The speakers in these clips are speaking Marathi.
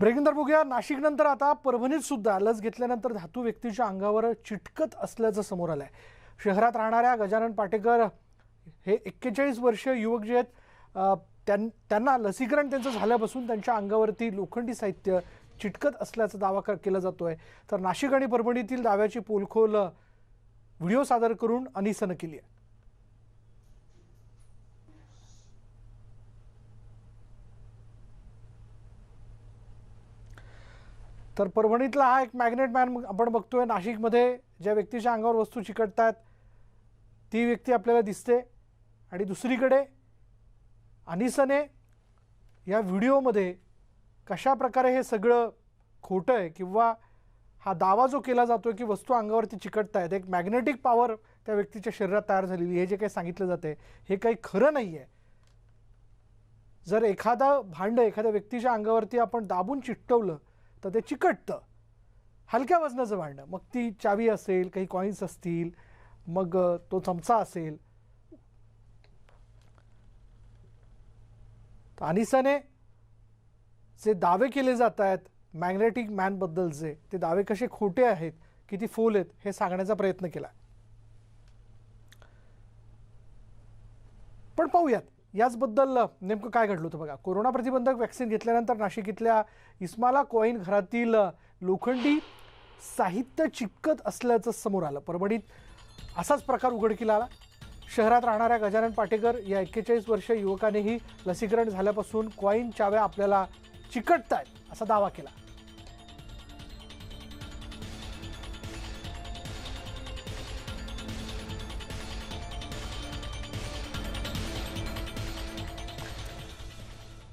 ब्रेकिंग बघूया. नाशिक नंतर आता परभणीत सुद्धा लस घेतल्यानंतर धातू व्यक्तीच्या अंगावर चिटकत असल्याचं समोर आलंय. शहरात राहणाऱ्या गजानन पाटेकर हे एक्केचाळीस वर्ष युवक जे आहेत त्यां त्यांना लसीकरण त्यांचं झाल्यापासून त्यांच्या अंगावरती लोखंडी साहित्य चिटकत असल्याचा दावा केला जातो आहे तर नाशिक आणि परभणीतील दाव्याची पोलखोल व्हिडिओ सादर करून अनिसनं केली आहे. तर परभणीतला हा एक मॅग्नेट मॅन आपण बघतोय नाशिकमध्ये ज्या व्यक्तीच्या अंगावर वस्तू चिकटतात ती व्यक्ती आपल्याला दिसते. आणि दुसरीकडे अनिसने या व्हिडिओमध्ये कशा प्रकारे हे सगळं खोटं आहे किंवा हा दावा जो केला जातो की वस्तू अंगावरती चिकटत आहेत एक मॅग्नेटिक पॉवर त्या व्यक्तीच्या शरीरात तयार झालेली हे जे काही सांगितलं जाते हे काही खरं नाही आहे जर एखादा भांड एखाद्या व्यक्तीच्या अंगावरती आपण दाबून चिकटवलं तर ते चिकटतं. हलक्या वजनाचं भांडं. मग ती चावी असेल काही कॉईन्स असतील मग तो चमचा असेल. तर अनिसाने जे दावे केले जात आहेत मॅग्नेटिक मॅनबद्दलचे ते दावे कसे खोटे आहेत किती फोल आहेत हे सांगण्याचा प्रयत्न केला. पण पाहूयात. याचबद्दल नेमकं काय घडलं होतं बघा? कोरोना प्रतिबंधक वॅक्सिन घेतल्यानंतर नाशिक इथल्या इस्माला कॉईन घरातील लोखंडी साहित्य चिपकत असल्याचं समोर आलं. परभणीत असाच प्रकार उघडकीला आला. शहरात राहणाऱ्या गजानन पाटेकर या एक्केचाळीस वर्ष युवकानेही लसीकरण झाल्यापासून कॉईन चाव्या आपल्याला चिकटतायत असा दावा केला.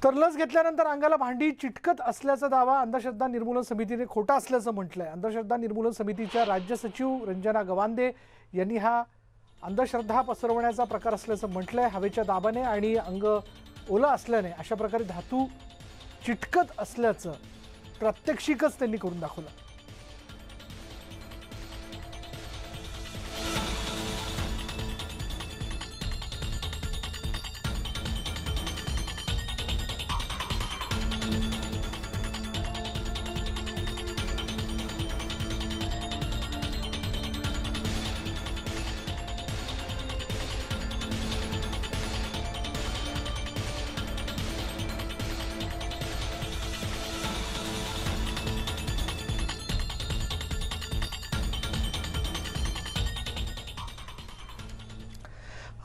तर लस घेतल्यानंतर अंगाला भांडी चिटकत असल्याचा दावा अंधश्रद्धा निर्मूलन समितीने खोटा असल्याचं म्हटलं आहे अंधश्रद्धा निर्मूलन समितीच्या राज्य सचिव रंजना गवांदे यांनी हा अंधश्रद्धा पसरवण्याचा प्रकार असल्याचं म्हटलं आहे हवेच्या दाबाने आणि अंग ओलं असल्याने अशा प्रकारे धातू चिटकत असल्याचं प्रात्यक्षिकच त्यांनी करून दाखवलं.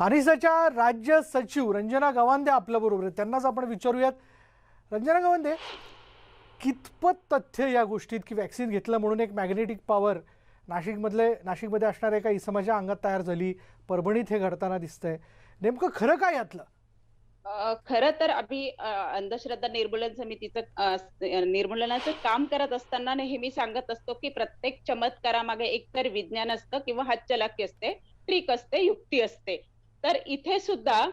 आरिसाच्या राज्य सचिव रंजना गवांदे आपल्या बरोबर आहेत. त्यांनाच आपण विचारूयात. रंजना गवांदे कितपत तथ्य या गोष्टीत की वॅक्सिन घेतलं म्हणून एक मॅग्नेटिक पॉवर नाशिकमधले नाशिकमध्ये असणाऱ्या एका इसमाच्या अंगात तयार झाली परभणीत हे घडताना दिसतंय. नेमकं खरं काय यातलं? खर खरं तर आम्ही अंधश्रद्धा निर्मूलन समितीचं निर्मूलनाचं काम करत असताना नेहमी सांगत असतो की प्रत्येक चमत्कारामागे एकतर विज्ञान असतं किंवा हातचलाखी असते ट्रिक असते युक्ती असते. तर इथे सुद्धा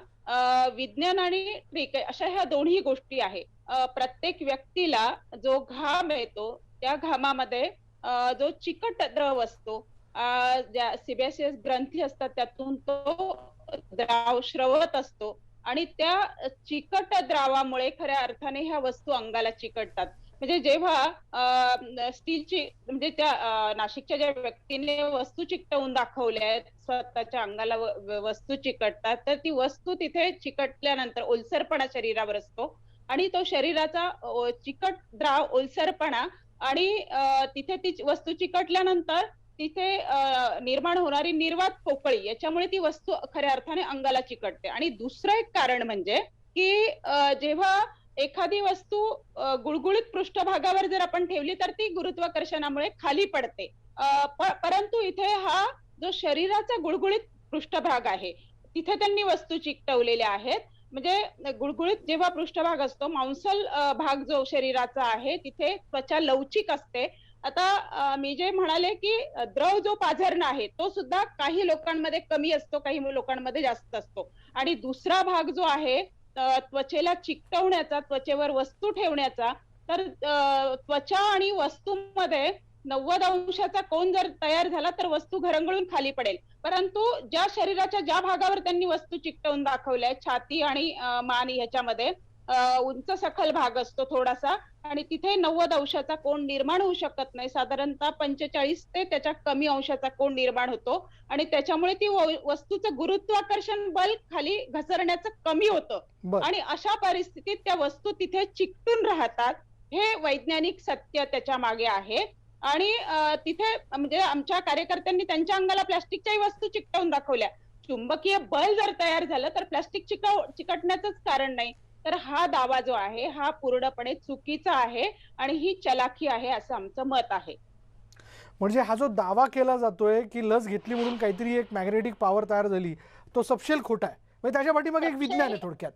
विज्ञान आणि ट्रिक अशा ह्या दोन्ही गोष्टी आहे. प्रत्येक व्यक्तीला जो घाम येतो त्या घामामध्ये जो चिकट द्रव असतो ज्या सीबीएसएस ग्रंथी असतात त्यातून तो द्राव श्रवत असतो. आणि त्या चिकट द्रावामुळे खऱ्या अर्थाने ह्या वस्तू अंगाला चिकटतात. म्हणजे जेव्हा स्टीलची म्हणजे त्या नाशिकच्या ज्या व्यक्तीने वस्तू चिकटवून दाखवल्या आहेत स्वतःच्या अंगाला वस्तू चिकटतात तर ती वस्तू तिथे चिकटल्यानंतर ओलसरपणा शरीरावर असतो. आणि तो शरीराचा चिकट द्राव ओलसरपणा आणि तिथे ती वस्तू चिकटल्यानंतर तिथे निर्माण होणारी निर्वात पोकळी याच्यामुळे ती वस्तू खऱ्या अर्थाने अंगाला चिकटते. आणि दुसरं एक कारण म्हणजे की जेव्हा एखादी वस्तू गुळगुळीत पृष्ठभागावर जर आपण ठेवली तर ती गुरुत्वाकर्षणामुळे खाली पडते. परंतु इथे हा जो शरीराचा गुळगुळीत पृष्ठभाग आहे तिथे त्यांनी वस्तू चिकटवलेल्या आहेत. म्हणजे गुळगुळीत जेव्हा पृष्ठभाग असतो मांसल भाग जो शरीराचा आहे तिथे त्वचा लवचिक असते. आता मी जे म्हणाले की द्रव जो पाझरण आहे तो सुद्धा काही लोकांमध्ये कमी असतो काही लोकांमध्ये जास्त असतो. आणि दुसरा भाग जो आहे त्वचेला चिकटवण्याचा त्वचेवर वस्तू ठेवण्याचा तर त्वचा आणि वस्तूमध्ये नव्वद अंशाचा कोण जर तयार झाला तर वस्तू घरंगळून खाली पडेल. परंतु ज्या शरीराच्या ज्या भागावर त्यांनी वस्तू चिकटवून दाखवल्या छाती आणि मान ह्याच्यामध्ये उंच सखल भाग असतो थोडासा आणि तिथे नव्वद अंशाचा कोण निर्माण होऊ शकत नाही. साधारणतः पंचेचाळीस ते त्याच्या कमी अंशाचा कोण निर्माण होतो आणि त्याच्यामुळे ती वस्तूचं गुरुत्वाकर्षण बल खाली घसरण्याचं कमी होतं. आणि अशा परिस्थितीत त्या वस्तू तिथे चिकटून राहतात हे वैज्ञानिक सत्य त्याच्यामागे आहे. आणि अ, तिथे म्हणजे आमच्या कार्यकर्त्यांनी त्यांच्या अंगाला प्लास्टिकच्याही वस्तू चिकटवून दाखवल्या. चुंबकीय बल जर तयार झालं तर प्लास्टिक चिकव चिकटण्याचंच कारण नाही. तर हा दावा जो आहे हा पूर्णपणे चुकीचा आहे आणि ही चलाखी आहे असं आमचं मत आहे. म्हणजे हा जो दावा केला जातोय की लस घेतली म्हणून काहीतरी एक मॅग्नेटिक पॉवर तयार झाली तो सपशेल खोटा आहे. म्हणजे त्याच्या पाठीमागे एक विज्ञान आहे थोडक्यात.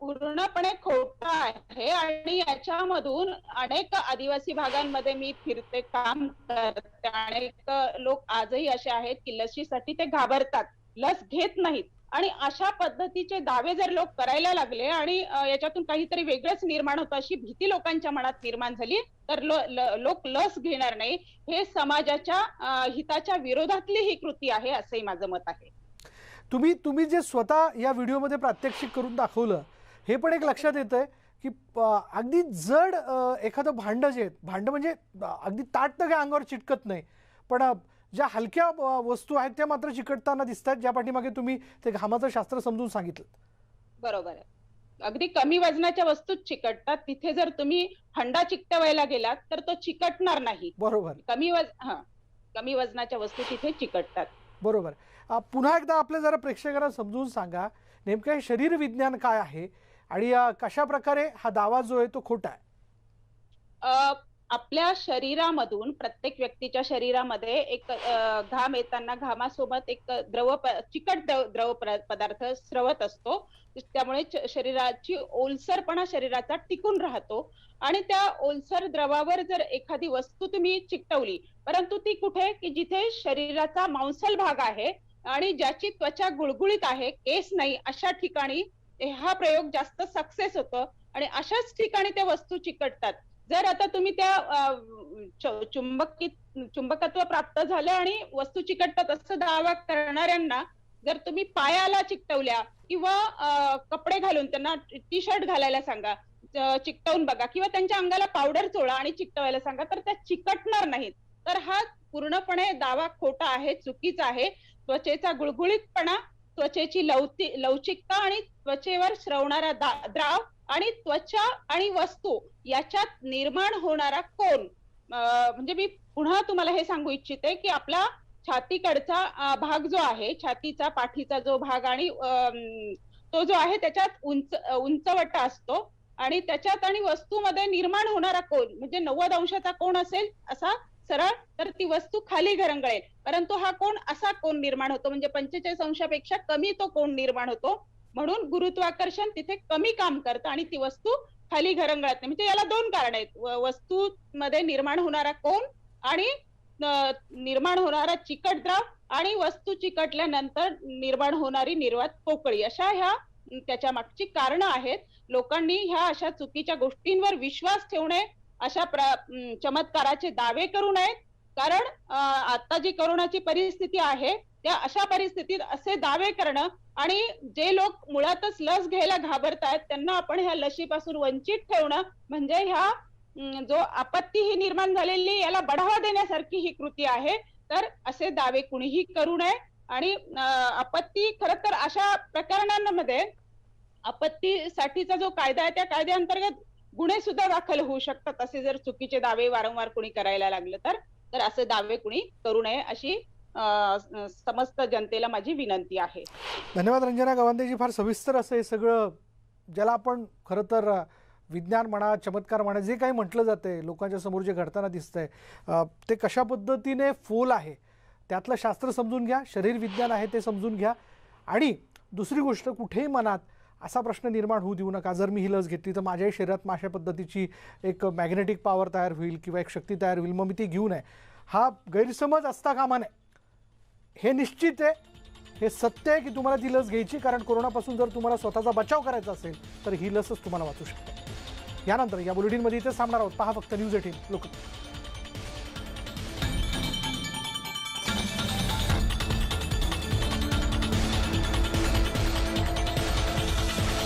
पूर्णपणे खोटा आहे आणि याच्यामधून अनेक आदिवासी भागांमध्ये मी फिरते काम करते. अनेक लोक आजही असे आहेत की लसीसाठी ते घाबरतात. लस घेत नाहीत. आणि अशा पद्धतीचे दावे जर लोक करायला लागले आणि याच्यातून काहीतरी वेगळंच निर्माण होतं अशी भीती लोकांच्या मनात निर्माण झाली तर लो- ल- लोक लस घेणार नाही. हे समाजाच्या हिताच्या विरोधातली ही कृती आहे असंही माझं मत आहे. तुम्ही तुम्ही जे स्वतः या व्हिडिओमध्ये प्रात्यक्षिक करून दाखवलं हे पण एक लक्षात येत आहे की अगदी जड एखादं भांडं जे भांडं म्हणजे अगदी ताट तर काय अंगावर चिटकत नाही. पण ज्या हलक्या वस्तू आहेत त्या मात्र चिकटताना दिसत आहेत ज्या पाठीमागे तुम्ही ते घामाचं शास्त्र समजून सांगितलं. बरोबर आहे. अगदी कमी वजनाच्या वस्तू चिकटतात. तिथे जर तुम्ही हंडा चिकटवायला गेलात तर तो चिकटणार नाही. बरोबर. कमी वज हा कमी वजनाच्या वस्तू तिथे चिकटतात. बरोबर. पुन्हा एकदा आपल्या जरा प्रेक्षकांना समजून सांगा नेमकं हे शरीर विज्ञान काय आहे? आणि कशा प्रकारे हा दावा जो आहे तो खोटा आहे? आपल्या शरीरामधून प्रत्येक व्यक्तीच्या शरीरामध्ये एक घाम येताना घामासोबत एक द्रव चिकट द्रव पदार्थ स्रवत असतो. त्यामुळे शरीराची ओलसरपणा शरीराचा टिकून राहतो. आणि त्या ओलसर द्रवावर जर एखादी वस्तू तुम्ही चिकटवली परंतु ती कुठे? की जिथे शरीराचा मांसल भाग आहे आणि ज्याची त्वचा गुळगुळीत आहे केस नाही अशा ठिकाणी हा प्रयोग जास्त सक्सेस होतो. आणि अशाच ठिकाणी त्या वस्तू चिकटतात. जर आता तुम्ही त्या चुंबकी चुंबकत्व प्राप्त झालं आणि वस्तू चिकटतात असं दावा करणाऱ्यांना जर तुम्ही पायाला चिकटवल्या किंवा कपडे घालून त्यांना टी शर्ट घालायला सांगा चिकटवून बघा किंवा त्यांच्या अंगाला पावडर चोळा आणि चिकटवायला सांगा तर त्या चिकटणार नाहीत. तर हा पूर्णपणे दावा खोटा आहे चुकीचा आहे. त्वचेचा गुळगुळीतपणा त्वचेची लवती लवचिकता आणि त्वचेवर स्रवणारा द्राव आणि त्वचा आणि वस्तू याच्यात निर्माण होणारा कोण म्हणजे मी पुन्हा तुम्हाला हे सांगू इच्छिते की आपला छातीकडचा भाग जो आहे छातीचा पाठीचा जो भाग आणि तो जो आहे त्याच्यात उंच उंचवटा असतो आणि त्याच्यात आणि वस्तूमध्ये निर्माण होणारा कोण म्हणजे नव्वद अंशाचा कोण असेल असा सरळ तर ती वस्तू खाली घरंगळेल. परंतु हा कोण असा कोण निर्माण होतो म्हणजे पंचेचाळीस अंशापेक्षा कमी तो कोण निर्माण होतो. म्हणून गुरुत्वाकर्षण तिथे कमी काम करतं आणि ती वस्तू खाली घरंगळत नाही. म्हणजे याला दोन कारण आहेत. वस्तू मध्ये निर्माण होणारा कोण आणि निर्माण होणारा चिकट द्रव आणि वस्तू चिकटल्यानंतर निर्माण होणारी निर्वात पोकळी. अशा ह्या त्याच्या मागची कारणं आहेत. लोकांनी ह्या अशा चुकीच्या गोष्टींवर विश्वास ठेवणे अशा चमत्काराचे दावे करू नयेत. कारण आता जी कोरोनाची परिस्थिती आहे. त्या अशा परिस्थितीत असे दावे करणं आणि जे लोक मुळातच लस घ्यायला घाबरतायत त्यांना आपण ह्या लशीपासून वंचित ठेवणं म्हणजे ह्या जो आपत्ती ही निर्माण झालेली याला बढावा देण्यासारखी ही कृती आहे. तर असे दावे कुणीही करू नये आणि आपत्ती खर तर अशा प्रकरणांमध्ये आपत्तीसाठीचा जो कायदा आहे त्या कायद्याअंतर्गत गुन्हे सुद्धा दाखल होऊ शकतात. असे जर चुकीचे दावे वारंवार कुणी करायला लागलं तर तर असे दावे कुणी करू नये अशी समस्त जनतेला माझी विनंती आहे. धन्यवाद रंजना गवांदेजी फार सविस्तर असं हे सगळं ज्याला आपण खरं तर विज्ञान म्हणा चमत्कार म्हणा जे काही म्हटलं जातंय लोकांच्या समोर जे घडताना दिसतंय आहे ते कशा पद्धतीने फोल आहे त्यातलं शास्त्र समजून घ्या शरीर विज्ञान आहे ते समजून घ्या. आणि दुसरी गोष्ट कुठेही मनात असा प्रश्न निर्माण होऊ देऊ नका. जर मी ही लस घेतली तर माझ्याही शरीरात माझ्या पद्धतीची एक मॅग्नेटिक पॉवर तयार होईल किंवा एक शक्ती तयार होईल मग मी ती घेऊ नये. हा गैरसमज असता कामा नये. हे निश्चित आहे. हे सत्य आहे की तुम्हाला ती लस घ्यायची कारण कोरोनापासून जर तुम्हाला स्वतःचा बचाव करायचा असेल तर ही लसच तुम्हाला वाचू शकते. यानंतर या बुलेटिनमध्ये इथे थांबणार आहोत. पहा फक्त न्यूज एटीन. लोक